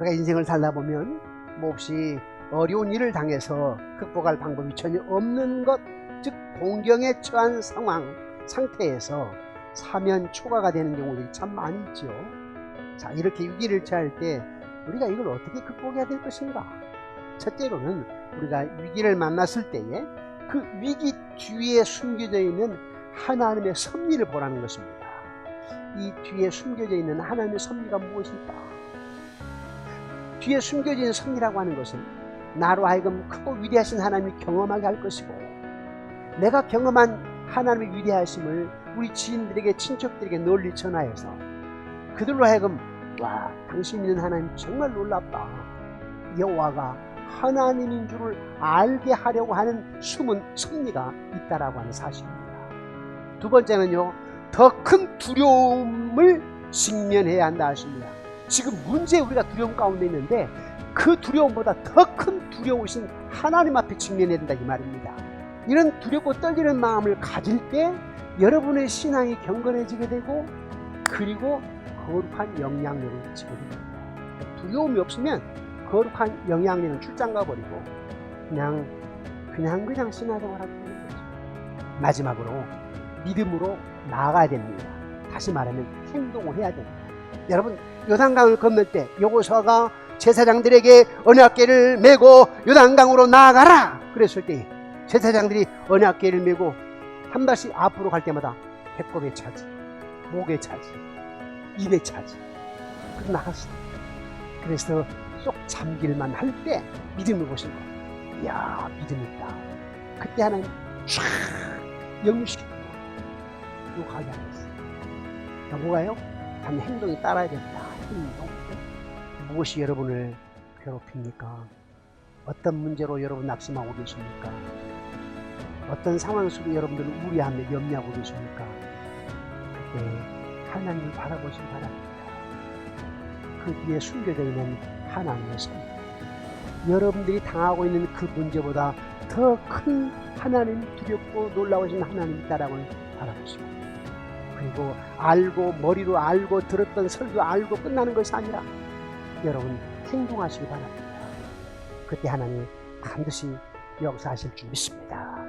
우리가 인생을 살다 보면 몹시 어려운 일을 당해서 극복할 방법이 전혀 없는 것, 즉 공경에 처한 상황, 상태에서 사면 초과가 되는 경우들이 참 많이 있죠. 자, 이렇게 위기를 처할 때 우리가 이걸 어떻게 극복해야 될 것인가? 첫째로는 우리가 위기를 만났을 때에 그 위기 뒤에 숨겨져 있는 하나님의 섭리를 보라는 것입니다. 이 뒤에 숨겨져 있는 하나님의 섭리가 무엇일까? 뒤에 숨겨져 있는 섭리라고 하는 것은 나로 하여금 크고 위대하신 하나님을 경험하게 할 것이고 내가 경험한 하나님의 위대하심을 우리 지인들에게 친척들에게 널리 전하여서 그들로 하여금 와 당신 있는 하나님 정말 놀랍다 여호와가 하나님인 줄을 알게 하려고 하는 숨은 섭리가 있다라고 하는 사실입니다. 두 번째는요 더 큰 두려움을 직면해야 한다 하십니다. 지금 문제 우리가 두려움 가운데 있는데 그 두려움보다 더 큰 두려우신 하나님 앞에 직면해야 된다 이 말입니다. 이런 두렵고 떨리는 마음을 가질 때 여러분의 신앙이 경건해지게 되고 그리고 거룩한 영향력을 지게 됩니다. 두려움이 없으면 거룩한 영향력은 출장 가버리고 그냥 그냥 그냥 신앙생활 하게 되는 거죠. 마지막으로 믿음으로 나아가야 됩니다. 다시 말하면 행동을 해야 됩니다. 여러분 요단강을 건널 때 여호수아가 제사장들에게 언약궤를 메고 요단강으로 나아가라! 그랬을 때 제사장들이 언약궤를 메고 한 발씩 앞으로 갈 때마다 배꼽에 차지 목에 차지 입에 차지. 그러 나갔어요 그래서 쏙 잠길만 할 때 믿음을 보신 거예요 이야 믿음 있다. 그때 하나님 쫙 영시키고 요 가게 하셨어요. 자, 뭐가요? 단 행동이 따라야 됩니다 행동 무엇이 여러분을 괴롭힙니까? 어떤 문제로 여러분 낙심하고 계십니까? 어떤 상황 속에 여러분들은 우려하며 염려하고 계십니까? 그때 하나님을 바라보시기 바랍니다. 그 뒤에 숨겨져 있는 하나님의 손. 여러분들이 당하고 있는 그 문제보다 더 큰 하나님 두렵고 놀라우신 하나님이 있다라고 바라보시고 그리고 알고 머리로 알고 들었던 설교 알고 끝나는 것이 아니라 여러분 행동하시기 바랍니다. 그때 하나님 반드시 역사하실 줄 믿습니다.